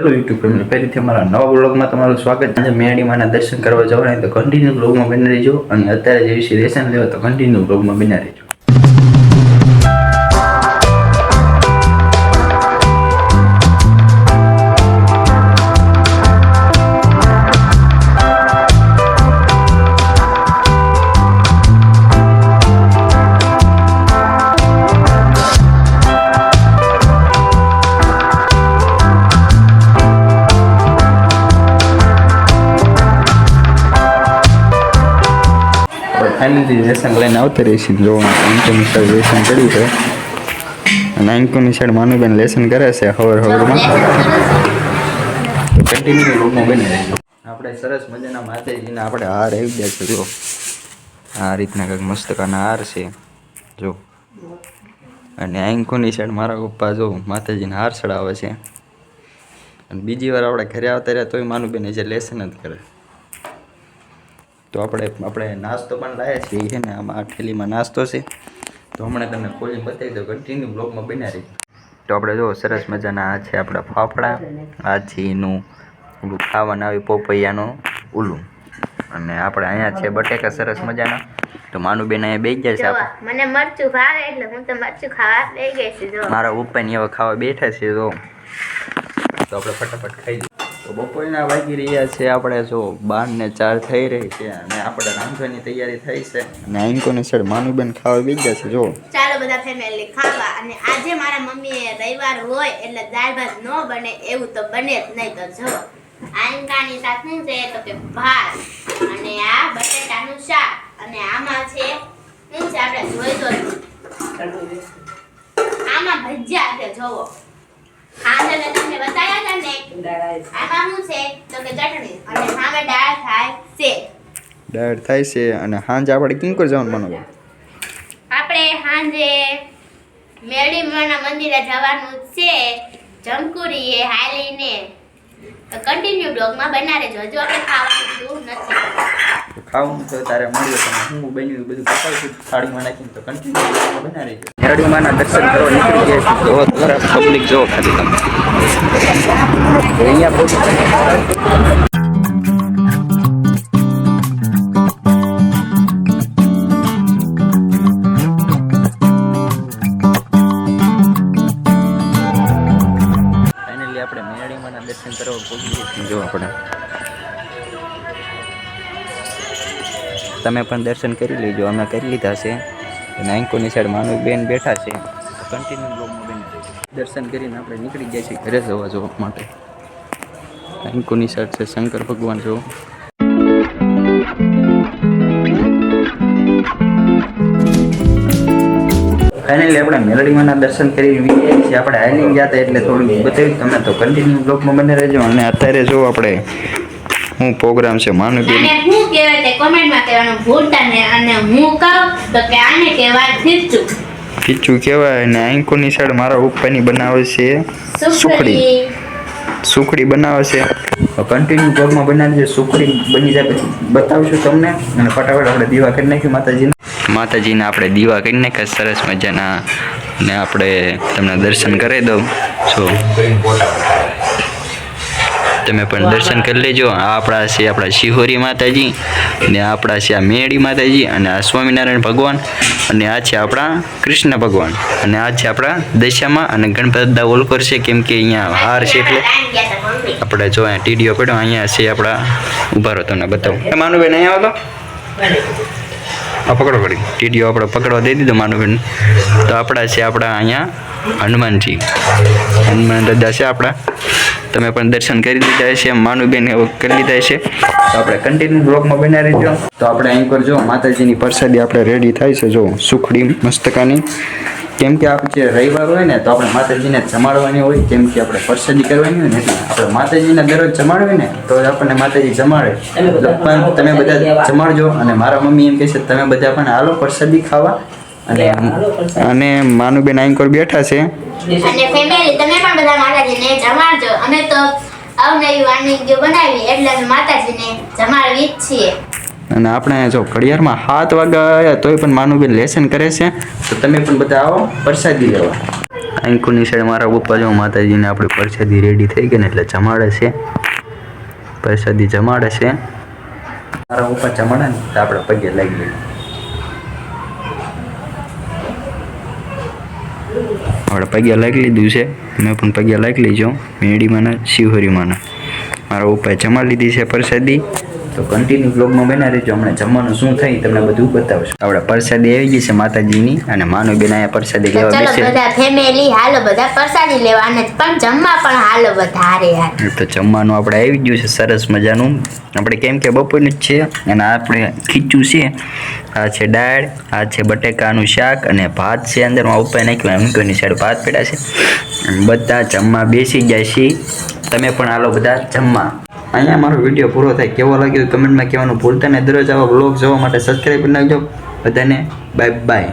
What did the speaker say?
Hello YouTube family ફરીથી અમારા નવા બ્લોગમાં તમારું સ્વાગત છે. આજે મેરડીમાંના દર્શન કરવા જવાના તો કન્ટિન્યુ બ્લોગમાં બની રહેજો. અને અત્યારે જે વિશે રેશન લેવા તો કન્ટિન્યુ બ્લોગમાં બની રહેજો. ફાઇનલી લેસન લઈને આવતા રહીશું જો અંકુની સાઈડ લેસન કર્યું છે. અને અંકુની સાઈડ માનુબેન લેસન કરે છે, હવર હવરમાં. કન્ટિન્યુ રૂમમાં બની રહેજો આપણે સરસ મજાના માતાજીના આપણે હાર આવી ગયા છે, જો. આ રીતના કંઈક મસ્તકાના હાર છે. જો. અને આંખોની સાઈડ મારા પપ્પા જો માતાજીને હાર ચડાવે છે. અને બીજી વાર આપણે ઘરે આવતા રહ્યા તોય માનુબેન જે લેસન જ કરે. તો આપણે આપણે નાસ્તો પણ લાવ્યા છીએ. છે ને આમાં થેલીમાં નાસ્તો છે. તો હમણાં તમને ખોલીને બતાવી દો કન્ટિન્યુ બ્લોગમાં બના રહી તો આપણે જો સરસ મજાના આ છે આપણા ફાફડા આ છે એનું ઓલું ખાવાનું આવી પોપૈયાનું ઉલું. અને આપણે અહીંયા છે બટેકા સરસ મજાના. તો માનુબેન અહીંયા બેસી જાય છે મને મરચું ભાવે એટલે હું તો મરચું ખાવા લઈ ગઈ છું મારા ઉપરની હવે ખાવા બેઠા છે તો તો આપણે ફટાફટ ખાઈ તો બપોરના વાગી રહ્યા છે આપણે જો બાર ને ચાર થઈ રહી છે અને આપણે રાંધવાની તૈયારી થઈ છે. અને આંકોની સાઈડ માનુબેન ખાવા બી ગયા છે, જો. ચાલો બધા ફેમિલી ખાવા. અને આજે મારા મમ્મીએ રવિવાર હોય એટલે દાળ ભાત ન બને એવું તો બને જ નહીં તો જો. આંકાની સાથે છે? તો કે ભાત અને આ બટેટાનું શાક. અને આમાં છે, શું છે આપણે જોઈ તો આમાં ભજીયા છે જોવો આ છે બતાવ્યા આમાં શું છે તો કે ચટણી અને સામે દાળ થાય છે ડાયર થાય છે અને સાંજે આપણે કિંકર જવાનું માનુબેન આપણે સાંજે મેળીમાના મંદિરે જવાનું છે જમકુરીએ હાલીને. તો કન્ટિન્યુ બ્લોગમાં બના રહેજો હજુ આપણે ખાવાનું નથી. ખાવાનું તો તારે મળ્યું તમે હું બન્યું બધું બતાવીશું થાળીમાં નાખીને તો કન્ટિન્યુ બના રહી મેરડીમાંના દર્શન કરવા નીકળી ગયા છે. બહુ તરફ પબ્લિક જો ખાલી તમે. અહીંયા બહુ દર્શન કરવા પહોંચી જો આપણે. તમે પણ દર્શન કરી લેજો. અમે કરી લીધા છે. અને સાઈડ માનવીબેન બેઠા છે. કન્ટિન્યુ બ્લોગમાં બેન દર્શન કરીને આપણે નીકળી ગયા છીએ ઘરે જવા જોવા માટે. આંકોની સાઈડ છે શંકર ભગવાન જો ફાઇનલી આપણે મેલડીમાંના દર્શન કરી વિજય છીએ. આપણે હાઈલિંગ ગયા હતા એટલે થોડું બતાવ્યું તમે તો કન્ટિન્યુ બ્લોકમાં બને રહેજો. અને અત્યારે જો આપણે શું પ્રોગ્રામ છે માનુબેન. કહેવાનું ભૂલતા ને અને હું કહું તો કે આને કહેવાય ખીચું. ખીચું કહેવાય અને આંકોની સાઈડ મારા ઉપરની બનાવે છે સુખડી. સુખડી. બનાવે છે. કન્ટિન્યુ બ્લોગમાં બનાવી છે સુખડી બની જાય પછી બતાવશું તમને અને ફટાફટ આપણે દીવા કરી નાખ્યું માતાજીને. માતાજીને આપણે દીવા કરી નાખ્યા સરસ મજાના. ને આપણે તમને દર્શન કરાવી દઉં. છો તમે પણ દર્શન કરી લેજો. આ આપણા છે આપણા શિહોરી માતાજી ને આપણા છે આ મેળી માતાજી અને આ સ્વામિનારાયણ ભગવાન અને આ છે આપણા કૃષ્ણ ભગવાન અને આ છે આપણા દશામાં અને ગણપતિ દાદા ઓલકર છે કેમ કે અહીંયા હાર છે એટલે આપણે જો અહીંયા ટીડીઓ પડ્યો અહીંયા છે આપણા ઊભા રહો તમને બતાવું. માનુબેન અહીંયા આવો આ પકડો પડી ટીડીઓ આપણે પકડવા દઈ દીધો માનુબેન તો આપણા છે આપણા અહીંયા હનુમાનજી. હનુમાન દાદા છે આપણા. તમે પણ દર્શન કરી દીધા છે માનુબેન કરી લીધા છે તો આપણે કન્ટિન્યુ બ્લોગમાં બના રહીજો. તો આપણે અહીં પર જો, માતાજીની પ્રસાદી આપણે રેડી થાય છે, જો, સુખડી મસ્તકાની. કેમ કે આપણે જે રવિવાર હોય ને, તો આપણે માતાજીને જમાડવાની હોય. કેમ કે આપણે પ્રસાદી કરવાની હોય ને આપણે માતાજીને દરરોજ જમાડવી ને, તો આપણને માતાજી જમાડે. પણ તમે બધા જમાડજો, અને મારા મમ્મી એમ કહે છે, તમે બધા પણ હાલો પ્રસાદી ખાવા. અને અને માનુબેન આંકોર બેઠા છે. અને ફેમિલી તમે પણ બધા માતાજીને જમાડજો. અમે તો અવનવી વાનગીઓ બનાવી એટલે અમે માતાજીને જમાડવી જ છીએ. અને આપણે જો ઘડિયાળમાં સાત વાગ્યા આવ્યા તોય પણ માનુબેન લેસન કરે છે. તો તમે પણ બધા આવો પ્રસાદી લેવા. અંકુની સાઈડ મારા પપ્પા જો માતાજીને આપણી પ્રસાદી રેડી થઈ ગઈ ને એટલે જમાડે છે. પ્રસાદી જમાડે છે. મારા પપ્પા જમાડે ને તો આપણે પગે લાગી આપણે પગે લાગી લીધું છે. મેં પણ પગે લાગી લીધો. મેડીમાંના, શિવહરીમાંના. મારા ઉપાય જમા લીધી છે પ્રસાદી. તો કન્ટિન્યુ બ્લોગમાં બના રહેજો. હમણાં જમવાનું શું થઈ તમને બધું બતાવશું. આપણે પ્રસાદી આવી ગઈ છે માતાજીની અને માનો બેન અહીંયા પ્રસાદી લેવા બેસે. બધા ફેમિલી હાલો બધા પ્રસાદી લેવા અને પણ જમવા પણ હાલો વધારે યાર. તો જમવાનું આપણે આવી ગયું છે સરસ મજાનું. આપણે કેમ કે બપોરનું જ છે અને આપણે ખીચું છે. આ છે દાળ આ છે બટેકાનું શાક અને ભાત છે અંદર. હું પપ્પાએ નાખ્યું એમ કોઈની સાઈડ ભાત પડ્યા છે. બધા જમવા બેસી જાય છે. તમે પણ હાલો બધા જમવા. અહીંયા મારો વીડિયો પૂરો થાય. કેવો લાગ્યો? કમેન્ટમાં કહેવાનું ભૂલતા ને દરરોજ આવા બ્લોગ જોવા માટે સબસ્ક્રાઈબ કરી નાખજો. બધાને બાય બાય